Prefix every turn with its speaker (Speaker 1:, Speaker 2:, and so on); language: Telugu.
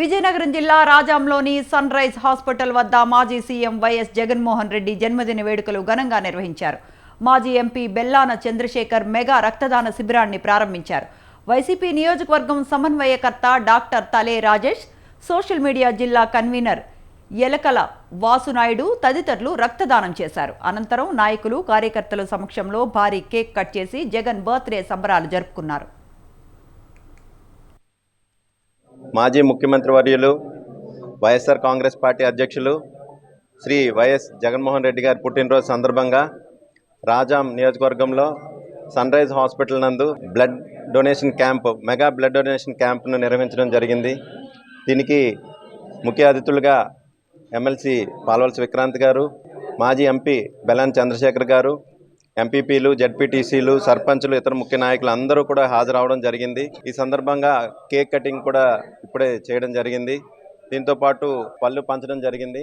Speaker 1: విజయనగరం జిల్లా రాజాంలోని సన్ రైజ్ హాస్పిటల్ వద్ద మాజీ సీఎం వైఎస్ జగన్మోహన్ రెడ్డి జన్మదిన వేడుకలు ఘనంగా నిర్వహించారు. మాజీ ఎంపీ బెల్లాన చంద్రశేఖర్ మెగా రక్తదాన శిబిరాన్ని ప్రారంభించారు. వైసీపీ నియోజకవర్గం సమన్వయకర్త doctor Tale Rajesh social media జిల్లా కన్వీనర్ ఎలకల వాసునాయుడు తదితరులు రక్తదానం చేశారు. అనంతరం నాయకులు కార్యకర్తల సమక్షంలో భారీ కేక్ కట్ చేసి జగన్ బర్త్డే సంబరాలు జరుపుకున్నారు.
Speaker 2: మాజీ ముఖ్యమంత్రి వర్యులు వైఎస్ఆర్ కాంగ్రెస్ పార్టీ అధ్యక్షులు శ్రీ వైఎస్ జగన్మోహన్ రెడ్డి గారి పుట్టినరోజు సందర్భంగా రాజాం నియోజకవర్గంలో సన్ రైజ్ హాస్పిటల్ నందు blood donation camp mega blood donation క్యాంప్ను నిర్వహించడం జరిగింది. దీనికి ముఖ్య అతిథులుగా ఎమ్మెల్సీ పాల్వలసి విక్రాంత్ గారు మాజీ ఎంపీ బెలాన్ చంద్రశేఖర్ గారు ఎంపీపీలు జడ్పీటీసీలు సర్పంచులు ఇతర ముఖ్య నాయకులు అందరూ కూడా హాజరవడం జరిగింది. ఈ సందర్భంగా కేక్ కటింగ్ కూడా ఇప్పుడే చేయడం జరిగింది. దీంతో పాటు పళ్ళు పంచడం జరిగింది.